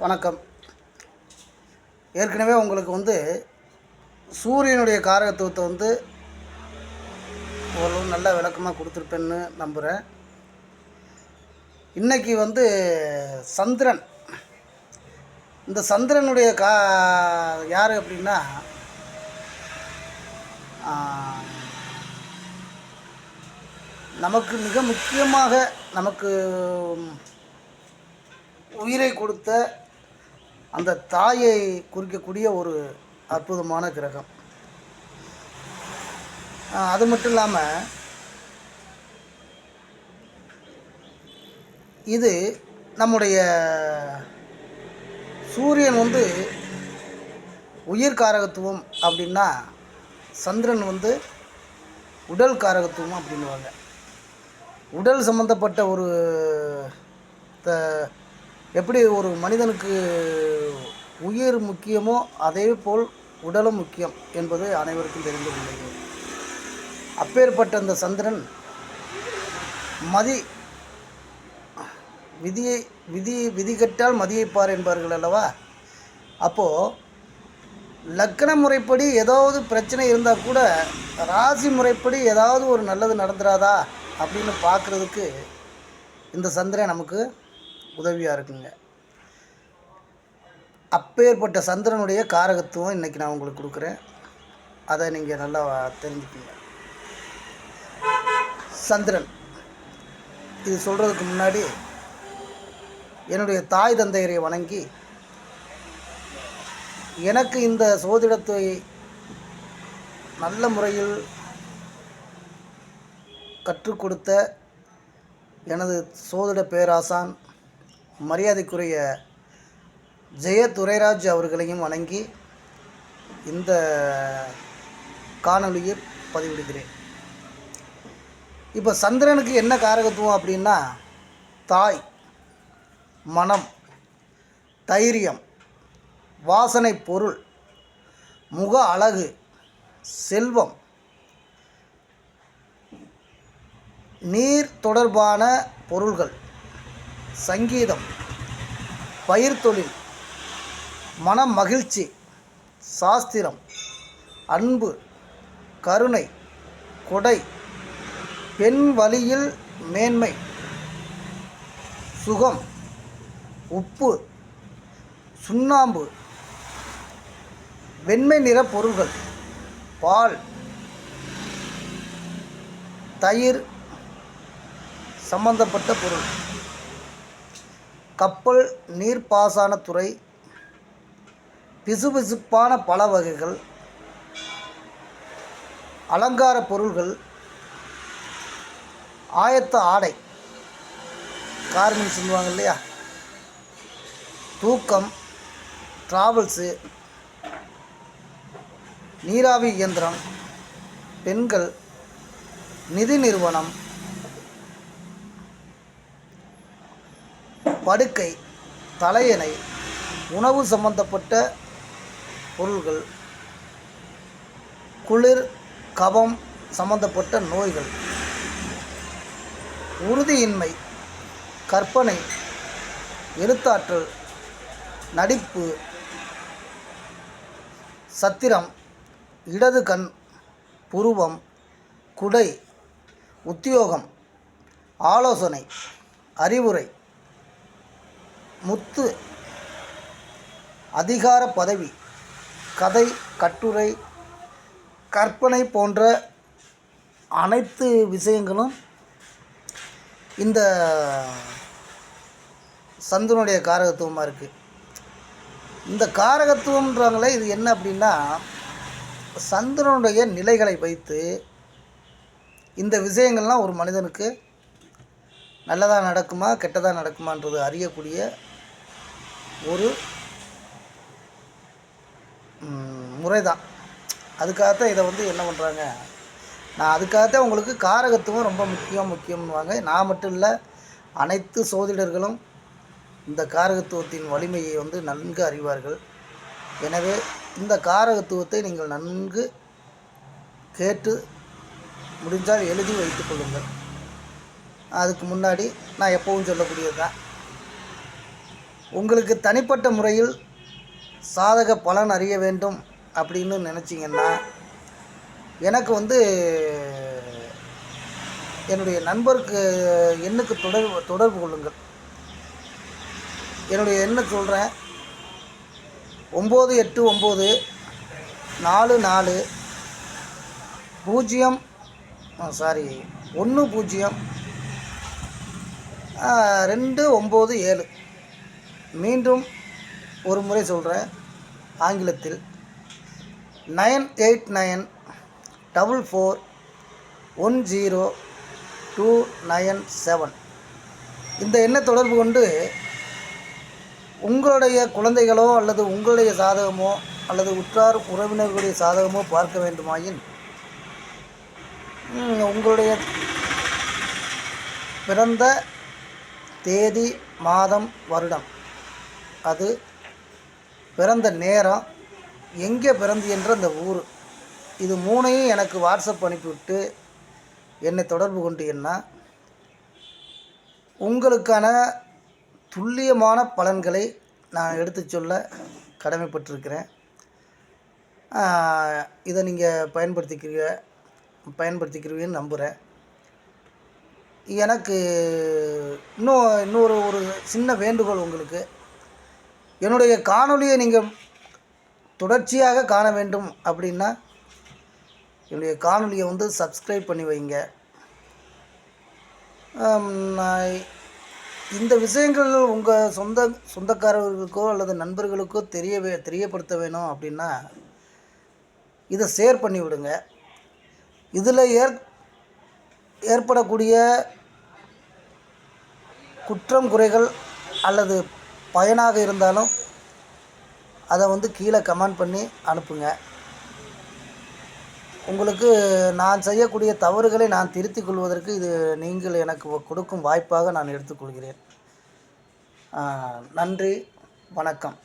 வணக்கம். ஏற்கனவே உங்களுக்கு வந்து சூரியனுடைய காரகத்துவத்தை வந்து ஓரளவு நல்ல விளக்கமாக கொடுத்துருப்பேன்னு நம்புகிறேன் இன்றைக்கி வந்து சந்திரன். இந்த சந்திரனுடைய கா யார் அப்படின்னா நமக்கு மிக முக்கியமாக நமக்கு உயிரை கொடுத்த அந்த தாயை குறிக்கக்கூடிய ஒரு அற்புதமான கிரகம். அது மட்டும் இல்லாமல் இது நம்முடைய சூரியன் வந்து உயிர் காரகத்துவம் அப்படின்னா சந்திரன் வந்து உடல் காரகத்துவம் அப்படின்னுவாங்க. உடல் சம்மந்தப்பட்ட ஒரு த எப்படி ஒரு மனிதனுக்கு உயிர் முக்கியமோ அதே போல் உடலும் முக்கியம் என்பது அனைவருக்கும் தெரிந்து உள்ளது அப்பேற்பட்ட அந்த சந்திரன் மதி விதியை விதி விதி கட்டால் மதியைப்பார் என்பார்கள் அல்லவா? அப்போது லக்கண முறைப்படி ஏதாவது பிரச்சனை இருந்தால் கூட ராசி முறைப்படி ஏதாவது ஒரு நல்லது நடந்துடாதா அப்படின்னு பார்க்குறதுக்கு இந்த சந்திரன் நமக்கு உதவியாக இருக்குங்க. அப்பேற்பட்ட சந்திரனுடைய காரகத்துவம் இன்றைக்கி நான் உங்களுக்கு கொடுக்குறேன். அதை நீங்கள் நல்லா தெரிஞ்சுக்கங்க. சந்திரன் இது சொல்கிறதுக்கு முன்னாடி என்னுடைய தாய் தந்தையரை வணங்கி எனக்கு இந்த சோதிடத்தை நல்ல முறையில் கற்றுக் கொடுத்த எனது சோதிட பேராசான் மரியாதைக்குரிய ஜெய துரைராஜ் அவர்களையும் வணங்கி இந்த காணொலியை பதிவிடுகிறேன். இப்போ சந்திரனுக்கு என்ன காரகத்துவம் அப்படின்னா தாய் மனம் தைரியம் வாசனை பொருள் முக அழகு செல்வம் நீர் தொடர்பான பொருள்கள். சங்கீதம் பயிர் தொழில் மன மகிழ்ச்சி சாஸ்திரம் அன்பு கருணை கொடை பெண் வழியில் மேன்மை சுகம் உப்பு சுண்ணாம்பு வெண்மை நிற பொருள்கள் பால் தயிர் சம்பந்தப்பட்ட பொருள். கப்பல் நீர்ப்பாசனத்துறை பிசுபிசுப்பான பல வகைகள் அலங்கார பொருள்கள் ஆயத்த ஆடை கார்மெண்ட் சொல்லுவாங்க இல்லையா? தூக்கம் ட்ராவல்ஸு நீராவி இயந்திரம் பெண்கள் நிதி நிறுவனம் படுக்கை தலையணை உணவு சம்பந்தப்பட்ட பொருள்கள் குளிர் கபம் சம்பந்தப்பட்ட நோய்கள் உறுதியின்மை கற்பனை எழுத்தாற்றல் நடிப்பு சத்திரம் இடது கண் புருவம் குடை உத்தியோகம் ஆலோசனை அறிவுரை. முத்து அதிகார பதவி கதை கட்டுரை கற்பனை போன்ற அனைத்து விஷயங்களும் இந்த சந்திரனுடைய காரகத்துவமாக இருக்குது இந்த காரகத்துவம்ன்றாங்களே இது என்ன அப்படின்னா சந்திரனுடைய நிலைகளை வைத்து இந்த விஷயங்கள்லாம் ஒரு மனிதனுக்கு நல்லதாக நடக்குமா கெட்டதாக நடக்குமான்றது அறியக்கூடிய ஒரு முறை தான் அதுக்காகத்தான் இதை வந்து என்ன பண்ணுறாங்க நான் அதுக்காகத்தான் உங்களுக்கு காரகத்துவம் ரொம்ப முக்கியம் முக்கியம்னுவாங்க நான் மட்டும் இல்லை அனைத்து சோதிடர்களும் இந்த காரகத்துவத்தின் வலிமையை வந்து நன்கு அறிவார்கள். எனவே இந்த காரகத்துவத்தை நீங்கள் நன்கு கேட்டு முடிஞ்சால் எழுதி வைத்துக்கொள்ளுங்கள் அதுக்கு முன்னாடி நான் எப்பவும் சொல்லக்கூடியது தான் உங்களுக்கு தனிப்பட்ட முறையில் சாதக பலன் அறிய வேண்டும் அப்படின்னு நினச்சிங்கன்னா எனக்கு வந்து என்னுடைய நண்பருக்கு எண்ணுக்கு தொடர்பு தொடர்பு கொள்ளுங்கள். என்னுடைய எண்ணை சொல்கிறேன் ஒம்பது எட்டு ஒம்பது நாலு நாலு பூஜ்ஜியம் சாரி ஒன்று பூஜ்ஜியம் ரெண்டு ஒம்பது ஏழு. மீண்டும் ஒரு முறை சொல்கிறேன் ஆங்கிலத்தில் nine eight nine double four one zero two nine seven இந்த எண்ணை தொடர்பு கொண்டு உங்களுடைய குழந்தைகளோ அல்லது உங்களுடைய சாதகமோ அல்லது உற்றார் உறவினர்களுடைய சாதகமோ பார்க்க வேண்டுமாயின் உங்களுடைய பிறந்த தேதி மாதம் வருடம். அது பிறந்த நேரம் எங்கே பிறந்து என்ற அந்த ஊர். இது மூணையும் எனக்கு வாட்ஸ்அப் அனுப்பிவிட்டு என்னை தொடர்பு கொண்டு என்ன உங்களுக்கான துல்லியமான பலன்களை நான் எடுத்து சொல்ல கடமைப்பட்டிருக்கிறேன். இதை நீங்கள் பயன்படுத்திக்கிறீங்க பயன்படுத்திக்கிறீங்கன்னு நம்புகிறேன் எனக்கு இன்னும் இன்னொரு ஒரு சின்ன வேண்டுகோள் உங்களுக்கு. என்னுடைய காணொளியை நீங்கள் தொடர்ச்சியாக காண வேண்டும் அப்படின்னா என்னுடைய காணொலியை வந்து சப்ஸ்கிரைப் பண்ணி வைங்க. நான் இந்த விஷயங்கள் உங்கள் சொந்த சொந்தக்காரர்களுக்கோ அல்லது நண்பர்களுக்கோ தெரிய வே- தெரியப்படுத்த வேணும் அப்படின்னா இதை ஷேர் பண்ணி விடுங்க. இதில் ஏற் ஏற்படக்கூடிய குற்றம் குறைகள் அல்லது பயனாக இருந்தாலும் அதை வந்து கீழே கமெண்ட் பண்ணி அனுப்புங்க. உங்களுக்கு நான் செய்யக்கூடிய தவறுகளை நான் திருத்திக் கொள்வதற்கு இது நீங்கள் எனக்கு கொடுக்கும் வாய்ப்பாக நான் எடுத்துக்கொள்கிறேன் நன்றி வணக்கம்.